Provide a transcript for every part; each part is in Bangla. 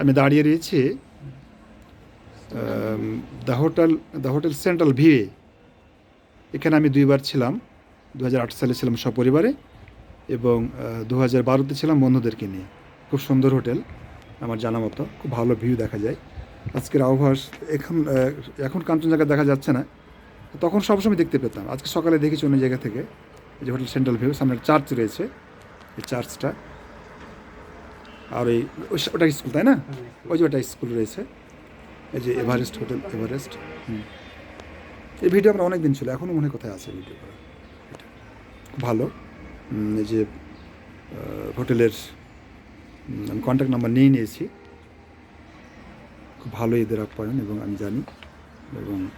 আমি দাঁড়িয়ে রয়েছি the hotel the hotel central view এখানে আমি দুইবার ছিলাম দু হাজার আট সালে ছিলাম সপরিবারে এবং দু হাজার বারোতে ছিলাম বন্ধুদেরকে নিয়ে। খুব সুন্দর হোটেল, আমার জানা মতো, খুব ভালো ভিউ দেখা যায়। আজকের আবহাওয়া, এখন এখন কাঞ্চনজঙ্ঘা দেখা যাচ্ছে না। তখন সবসময় দেখতে পেতাম। আজকে সকালে দেখেছি অন্য জায়গা থেকে, যে হোটেল সেন্ট্রাল ভিউ, সামনে চার্চ রয়েছে। এই চার্চটা আর ওই- ওটা স্কুল, তাই না? ওই যে ওটা স্কুল রয়েছে। এই যে এভারেস্ট হোটেল এভারেস্ট হুম। এই ভিডিও আমরা অনেক দিন ছিল এখনও মনে কোথায় আছে ভিডিও করা। খুব ভালো। এই যে হোটেলের আমি কন্ট্যাক্ট নাম্বার নিয়ে নিয়েছি। খুব ভালো এদের আপ্যায়ন এবং আমি জানি। এবং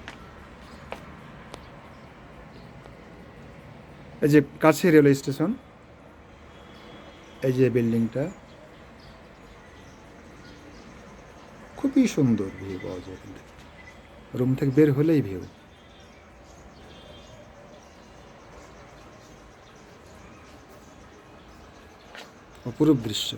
এই যে কাছে রেলওয়ে স্টেশন এই যে বিল্ডিংটা খুবই সুন্দর ভিউ পাওয়া যায় এখান। রুম থেকে বের হলেই ভিউ অপরূপ দৃশ্য।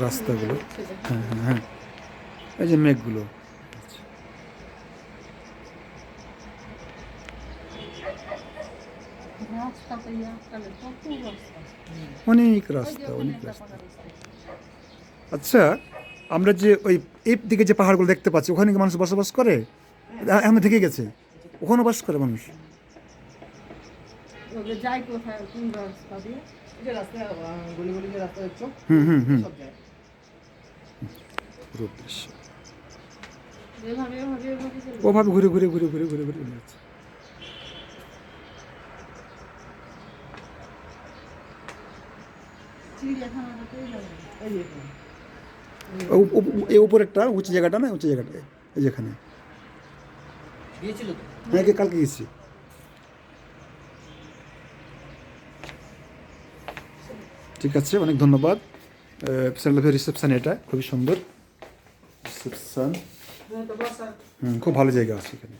রাস্তাগুলো। হ্যাঁ হ্যাঁ হ্যাঁ। এই যে মেঘগুলো। অনেক রাস্তা অনেক রাস্তা। আচ্ছা আমরা যে ওই এই দিকে যে পাহাড়গুলো দেখতে পাচ্ছি, ওখানে কি মানুষ বসবাস করে? আ- এখন থেকে গেছে। ওখানে বাস করে মানুষ? ওকে যাই কোথায় কোন রাস্তা দিয়ে? এই যে রাস্তা আহ, গলি গলি যে রাস্তা দেখছ হুম হুম হুম। সব যায়। পুরো দৃশ্য। এভাবে এভাবে এভাবে চলে ওভাবে ঘুরে ঘুরে ঘুরে ঘুরে ঘুরে ঘুরে ঘুরে যাচ্ছে। চিড়িয়াখানাটা পেয়ে যাবে এই যে এখানে। ও- ও- ও- এই উপরেরটা উঁচু জায়গাটা না? উঁচু জায়গাটা এই যেখানে। গিয়েছিল তো? হ্যাঁ কে কালকে গেছি ঠিক আছে অনেক ধন্যবাদ। সেন্ট্রাল রিসেপশন এটা খুবই সুন্দর। রিসেপশন হ্যাঁ হুম খুব ভালো জায়গা আছে এখানে।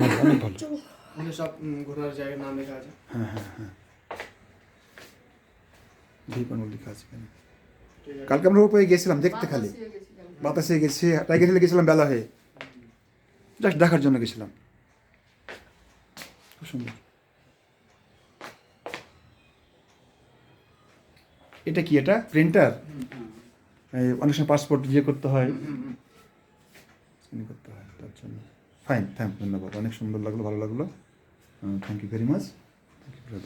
ভালো, অনেক ভালো। সব ঘোরার জায়গার নাম লেখা আছে। হ্যাঁ হ্যাঁ হ্যাঁ। ভিপানুল লেখা আছে এখানে। কালকে আমরা উপরে গেছিলাম দেখতে খালি। বাতাসে গেছি টাইগার হিলে গেছিলাম বেলা হয়ে। জাস্ট দেখার জন্য গেছিলাম। এটা কি এটা? প্রিন্টার অনেক সময় পাসপোর্ট ইয়ে করতে হয়। করতে হয়, তার জন্য। ফাইন থ্যাংক ধন্যবাদ। অনেক সুন্দর লাগল, ভালো লাগল। Thank you very much thank you